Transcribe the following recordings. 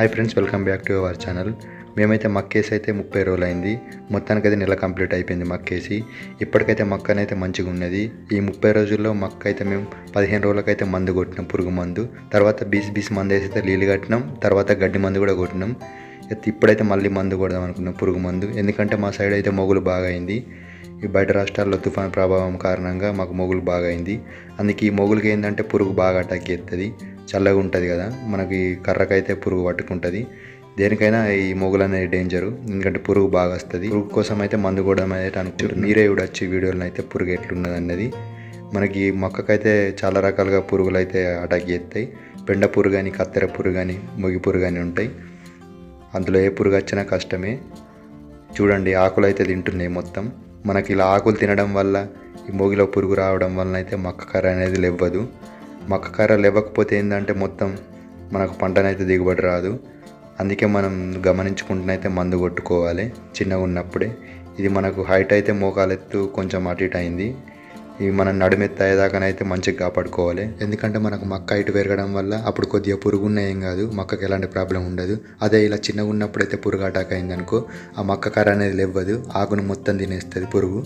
Hi friends welcome back to our channel మేమైతే మక్కేసి అయితే ముప్పై రోజులు అయింది మొత్తానికి అయితే నెల కంప్లీట్ అయిపోయింది మక్కేసి. ఇప్పటికైతే మక్క అయితే మంచిగా ఉన్నది. ఈ ముప్పై రోజుల్లో మక్క అయితే మేము పదిహేను రోజులకైతే మందు కొట్టినాం పురుగు మందు. తర్వాత బీస్ బీస్ మందు వేసి అయితే నీళ్ళు కట్టినాం. తర్వాత గడ్డి మందు కూడా కొట్టినాం. ఇప్పుడైతే మళ్ళీ మందు కొడదాం అనుకున్నాం పురుగు మందు. ఎందుకంటే మా సైడ్ అయితే మొగులు బాగా అయింది. ఈ బయట రాష్ట్రాల్లో తుఫాన్ ప్రభావం కారణంగా మాకు మొగులు బాగా అయింది. అందుకే ఈ మొగులకి ఏంటంటే పురుగు బాగా అటాక్ చేస్తుంది చల్లగా ఉంటుంది కదా మనకి కర్రకైతే పురుగు పట్టుకుంటుంది. దేనికైనా ఈ మొగులు అనేది డేంజరు ఎందుకంటే పురుగు బాగా వస్తుంది. పురుగు కోసం అయితే మందు కూడా అయితే అనుకుంటారు మీరే చూడొచ్చు ఈ అయితే పురుగు ఎట్లున్నది అన్నది మనకి మొక్కకైతే చాలా రకాలుగా పురుగులు అయితే అటాక్ చేస్తాయి. పెండ పురుగు కానీ కత్తెర పురుగు కానీ మొగి పురుగు కానీ ఉంటాయి. అందులో ఏ పురుగు వచ్చినా కష్టమే. చూడండి ఆకులు అయితే తింటున్నాయి మొత్తం. మనకి ఇలా ఆకులు తినడం వల్ల ఈ మోగిలో పురుగు రావడం వలన అయితే మక్క కర్ర అనేది లేవ్వదు. మక్క కర్ర లేవకపోతే ఏంటంటే మొత్తం మనకు పంటనైతే దిగుబడి రాదు. అందుకే మనం గమనించుకుంటూనైతే మందు కొట్టుకోవాలి. చిన్నగా ఉన్నప్పుడే. ఇది మనకు హైట్ అయితే మోకాలెత్తు కొంచెం అటు ఇటు అయింది. ఇవి మనం నడుమెత్తి మంచిగా కాపాడుకోవాలి. ఎందుకంటే మనకు మక్క హైట్ పెరగడం వల్ల అప్పుడు కొద్దిగా పురుగు ఉన్నా ఏం కాదు మక్కకి ఎలాంటి ప్రాబ్లం ఉండదు. అదే ఇలా చిన్నగా ఉన్నప్పుడైతే పురుగు అటాక్ అయిందనుకో ఆ మక్క కర్ర అనేది లేవ్వదు ఆకును మొత్తం తినేస్తుంది పురుగు.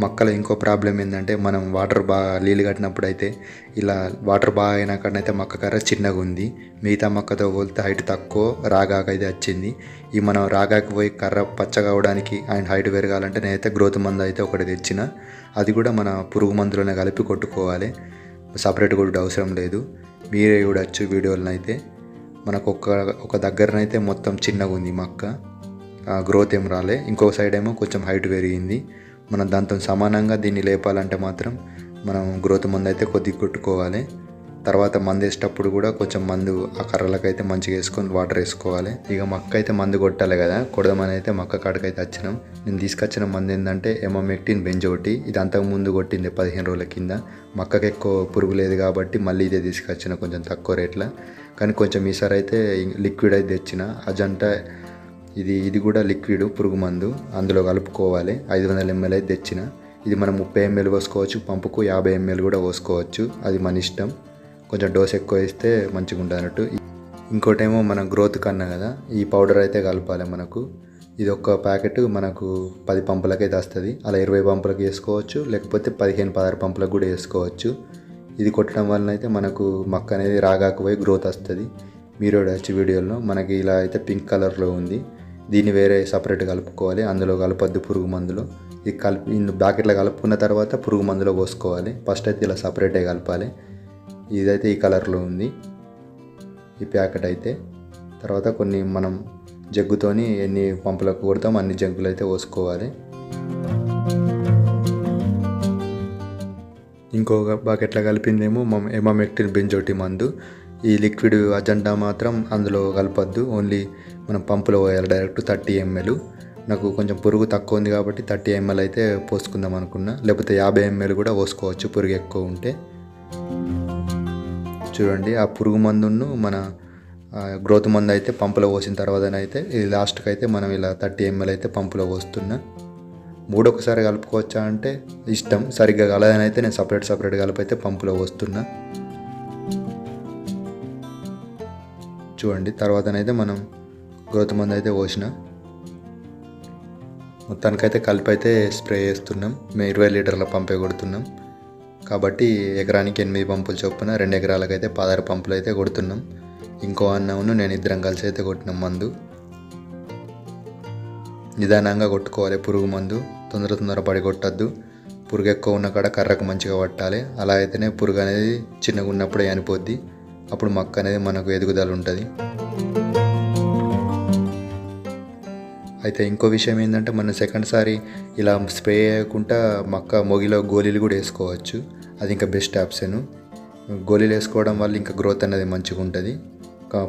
మొక్కలో ఇంకో ప్రాబ్లం ఏంటంటే మనం వాటర్ బాగా నీళ్ళు కట్టినప్పుడు అయితే ఇలా వాటర్ బాగా అయినాకనైతే మొక్క కర్ర చిన్నగా ఉంది. మిగతా మొక్కతో పోలితే హైట్ తక్కువ రాగాక అయితే వచ్చింది ఈ మనం రాగాకి పోయి కర్ర పచ్చగా అవడానికి అండ్ హైట్ పెరగాలంటే నేనైతే గ్రోత్ మందు అయితే ఒకటి తెచ్చిన. అది కూడా మన పురుగు మందులోనే కలిపి కొట్టుకోవాలి. సపరేట్ కూడా అవసరం లేదు. మీరే చూడొచ్చు వీడియోలను అయితే మనకు ఒక ఒక దగ్గరనైతే మొత్తం చిన్నగా ఉంది మక్క గ్రోత్ ఏం రాలే. ఇంకో సైడ్ ఏమో కొంచెం హైట్ పెరిగింది. మనం దాంతో సమానంగా దీన్ని లేపాలంటే మాత్రం మనం గ్రోత్ ముందు అయితే కొద్దిగా కొట్టుకోవాలి. తర్వాత మందు వేసేటప్పుడు కూడా కొంచెం మందు ఆ కర్రలకైతే మంచిగా వేసుకొని వాటర్ వేసుకోవాలి. ఇక మక్క అయితే మందు కొట్టాలి కదా. కొడదామని అయితే మక్క కాడకైతే వచ్చినాం. నేను తీసుకొచ్చిన మందు ఏంటంటే ఎమమెక్టిన్ బెంజోటి. ఇది అంతకు ముందు కొట్టింది పదిహేను రోజుల కింద. మక్కకి ఎక్కువ పురుగు లేదు కాబట్టి మళ్ళీ ఇదే తీసుకొచ్చిన కొంచెం తక్కువ రేట్లో. కానీ కొంచెం ఈసారి అయితే లిక్విడ్ అయితే తెచ్చిన. అజంటా ఇది ఇది కూడా లిక్విడ్ పురుగు మందు. అందులో కలుపుకోవాలి. ఐదు వందల ఎంఎల్ అయితే తెచ్చిన. ఇది మనం ముప్పై ఎంఎల్ పోసుకోవచ్చు. పంపుకు యాభై ఎంఎల్ కూడా పోసుకోవచ్చు. అది మన ఇష్టం. కొంచెం డోస్ ఎక్కువ వేస్తే మంచిగా ఉంటుంది అన్నట్టు. ఇంకోటేమో మన గ్రోత్ కన్నా కదా ఈ పౌడర్ అయితే కలపాలి మనకు. ఇది ఒక ప్యాకెట్ మనకు పది పంపులకైతే వస్తుంది అలా ఇరవై పంపులకు వేసుకోవచ్చు లేకపోతే పదిహేను పదహారు పంపులకు కూడా వేసుకోవచ్చు. ఇది కొట్టడం వలన అయితే మనకు మక్క అనేది రాగాకపోయి గ్రోత్ వస్తుంది. మీరు వచ్చి వీడియోలో మనకి ఇలా అయితే పింక్ కలర్లో ఉంది. దీన్ని వేరే సపరేట్ కలుపుకోవాలి. అందులో కలపద్దు పురుగు మందులో. ఇది కలిపి ఇన్ని బ్యాకెట్లో కలుపుకున్న తర్వాత పురుగు మందులో పోసుకోవాలి. ఫస్ట్ అయితే ఇలా సపరేటే కలపాలి. ఇదైతే ఈ కలర్లో ఉంది. ఈ ప్యాకెట్ అయితే. తర్వాత కొన్ని మనం జగ్గుతోని ఎన్ని పంపులకు కొడతాం అన్ని జగ్గులు అయితే పోసుకోవాలి. ఇంకొక బకెట్లో కలిపిందేమో ఎమామెక్టిన్ బెంజోటి మందు. ఈ లిక్విడ్ అజెండా మాత్రం అందులో కలపద్దు. ఓన్లీ మనం పంపులో పోయాలి డైరెక్ట్ థర్టీ ఎంఎల్. నాకు కొంచెం పురుగు తక్కువ ఉంది కాబట్టి థర్టీ ఎంఎల్ అయితే పోసుకుందాం అనుకున్నా. లేకపోతే యాభై ఎంఎల్ కూడా పోసుకోవచ్చు పురుగు ఎక్కువ ఉంటే. చూడండి ఆ పురుగు మందును మన గ్రోత్ మందు అయితే పంపులో పోసిన తర్వాతనైతే ఇది లాస్ట్కి అయితే మనం ఇలా థర్టీ ఎంఎల్ అయితే పంపులో పోస్తున్నా. మూడొకసారి కలుపుకోవచ్చా అంటే ఇష్టం. సరిగ్గా కలదని అయితే నేను సపరేట్ సపరేట్ కలిపైతే అయితే పంపులో పోస్తున్నా. చూడండి తర్వాతనైతే మనం గ్రోత్ మందు అయితే పోసిన. మొత్తానికైతే కలిపి అయితే స్ప్రే చేస్తున్నాం. మేము ఇరవై లీటర్ల పంపే కొడుతున్నాం. కాబట్టి ఎకరానికి ఎనిమిది పంపులు చొప్పున రెండు ఎకరాలకైతే పదహారు పంపులు అయితే కొడుతున్నాం. ఇంకో అన్నమును నేను ఇద్దరం కలిసి అయితే కొట్టినాం మందు. నిదానంగా కొట్టుకోవాలి పురుగు మందు. తొందర తొందర పడి కొట్టద్దు. పురుగు ఎక్కువ ఉన్న కాడ కర్రకు మంచిగా పట్టాలి. అలా అయితేనే పురుగు అనేది చిన్నగా ఉన్నప్పుడే అనిపోద్ది అప్పుడు మొక్క అనేది మనకు ఎదుగుదల ఉంటుంది. అయితే ఇంకో విషయం ఏంటంటే మనం సెకండ్ సారి ఇలా స్ప్రే చేయకుండా మొక్క మొగిలో గోళీలు కూడా వేసుకోవచ్చు. అది ఇంకా బెస్ట్ ఆప్షన్ గోళీలు వేసుకోవడం వల్ల ఇంకా గ్రోత్ అనేది మంచిగా ఉంటుంది.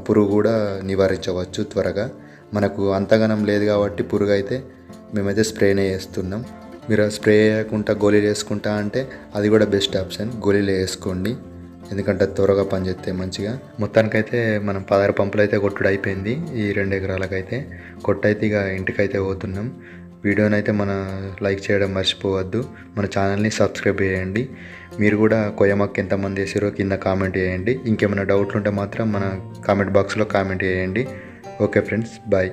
పురుగు కూడా నివారించవచ్చు త్వరగా. మనకు అంతగనం లేదు కాబట్టి పురుగు అయితే మేమైతే స్ప్రేనే చేస్తున్నాం మీరు స్ప్రే చేయకుండా గోళీలు వేసుకుంటా అంటే అది కూడా బెస్ట్ ఆప్షన్ గోళీలు వేసుకోండి. ఎందుకంటే త్వరగా పనిచేస్తే మంచిగా. మొత్తానికైతే మనం పదహారు పంపులు అయితే కొట్టుడు అయిపోయింది ఈ రెండు ఎకరాలకైతే. కొట్టయితే ఇక ఇంటికైతే పోతున్నాం. వీడియోని అయితే మన లైక్ చేయడం మర్చిపోవద్దు. మన ఛానల్ని సబ్స్క్రైబ్ చేయండి. మీరు కూడా కొయ్యమక్క ఎంతమంది వేసారో కింద కామెంట్ చేయండి. ఇంకేమైనా డౌట్లు ఉంటే మాత్రం మన కామెంట్ బాక్స్లో కామెంట్ చేయండి. Okay friends bye.